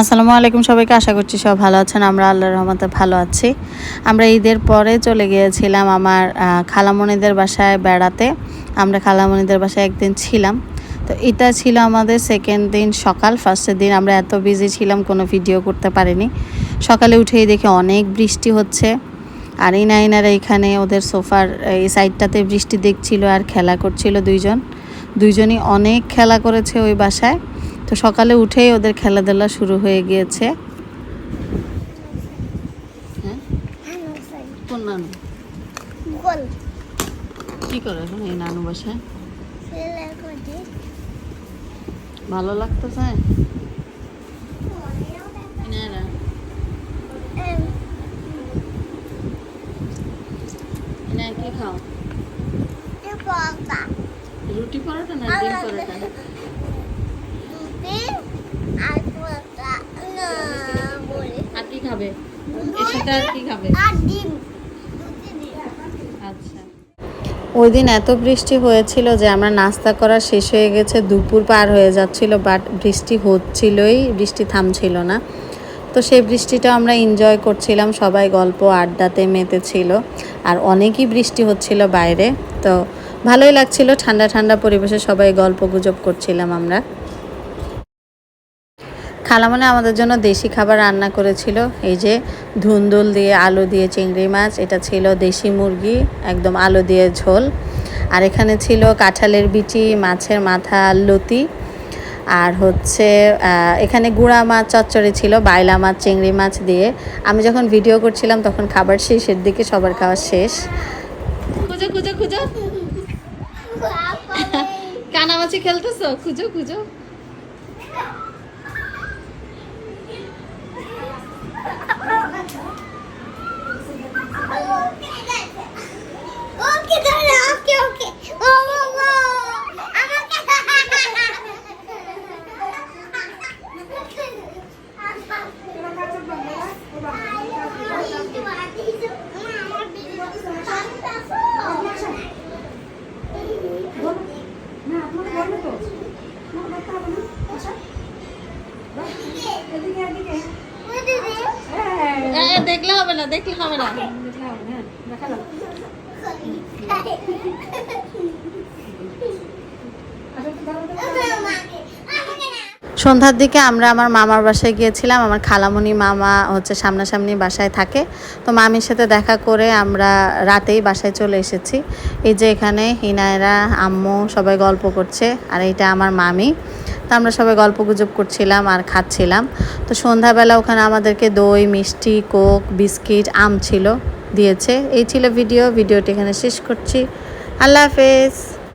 আসসালামু আলাইকুম সবাইকে, আশা করছি সব ভালো আছেন। আমরা আল্লাহর রহমতে ভালো আছি। আমরা ঈদের পরে চলে গিয়েছিলাম আমার খালামণিদের বাসায় বেড়াতে। আমরা খালামণিদের বাসায় একদিন ছিলাম। তো এটা ছিল আমাদের সেকেন্ড দিন সকাল ফার্স্টের দিন আমরা এত বিজি ছিলাম, কোনো ভিডিও করতে পারিনি। সকালে উঠেই দেখি অনেক বৃষ্টি হচ্ছে। আর এই নাইনারা এখানে ওদের সোফার, এই সাইডটাতে বৃষ্টি দেখছিল আর খেলা করছিল দুইজন। দুইজনই অনেক খেলা করেছে ওই বাসায়। তো সকালে উঠেই ওদের খেলাধুলা শুরু হয়ে গিয়েছে। হ্যাঁ? কোন নানু কি করে এখন এই নানু বাসায়? করে ভালো লাগতেছে? কি খাও? রুটি পরোটা না ডিম পরোটা দুটি আর পকা না বলে আর কি খাবে। এর সাথে আর কি খাবে? আর ডিম। আচ্ছা। ওই দিন এত বৃষ্টি হয়েছিল যে আমরা নাস্তা করা শেষ হয়ে গেছে দুপুর পার হয়ে যাচ্ছিল বাট বৃষ্টি হচ্ছিলই বৃষ্টি থামছিল না। তো সেই বৃষ্টিটা আমরা এনজয় করছিলাম সবাই গল্প আড্ডাতে মেতেছিল আর অনেকই বৃষ্টি হচ্ছিল বাইরে। তো ভালোই লাগছিল ঠান্ডা ঠান্ডা পরিবেশে সবাই গল্প গুজব করছিলাম আমরা। খালামনে আমাদের জন্য দেশি খাবার রান্না করেছিল। এই যে ধুন্দুল দিয়ে আলু দিয়ে চিংড়ি মাছ এটা ছিল দেশি মুরগি একদম আলু দিয়ে ঝোল। আর এখানে ছিল কাঁঠালের বিচি মাছের মাথা লতি। আর হচ্ছে এখানে গুঁড়া মাছ চচ্চড়ি ছিল বাইলা মাছ চিংড়ি মাছ দিয়ে। আমি যখন ভিডিও করছিলাম তখন খাবার শেষের দিকে সবার খাওয়া শেষ। খুঁজো খুঁজো খুঁজো। কানামাছি খেলতেছো? খুঁজো খুঁজো। এ, দেখলে হবে না দেখলে হবে না। সন্ধ্যার দিকে আমরা আমার মামার বাসায় গিয়েছিলাম, আমার খালামণি মামা হচ্ছে সামনাসামনি বাসায় থাকে। তো মামির সাথে দেখা করে আমরা রাতেই বাসায় চলে এসেছি। এই যে এখানে হিনায়রা, আম্মু সবাই গল্প করছে আর এইটা আমার মামি। তো আমরা সবাই গল্প গুজব করছিলাম আর খাচ্ছিলাম। তো সন্ধ্যাবেলা ওখানে আমাদেরকে দই, মিষ্টি, কোক, বিস্কিট, আম ছিল, দিয়েছে। এই ছিল ভিডিও, ভিডিওটি এখানে শেষ করছি। আল্লাহ হাফেজ।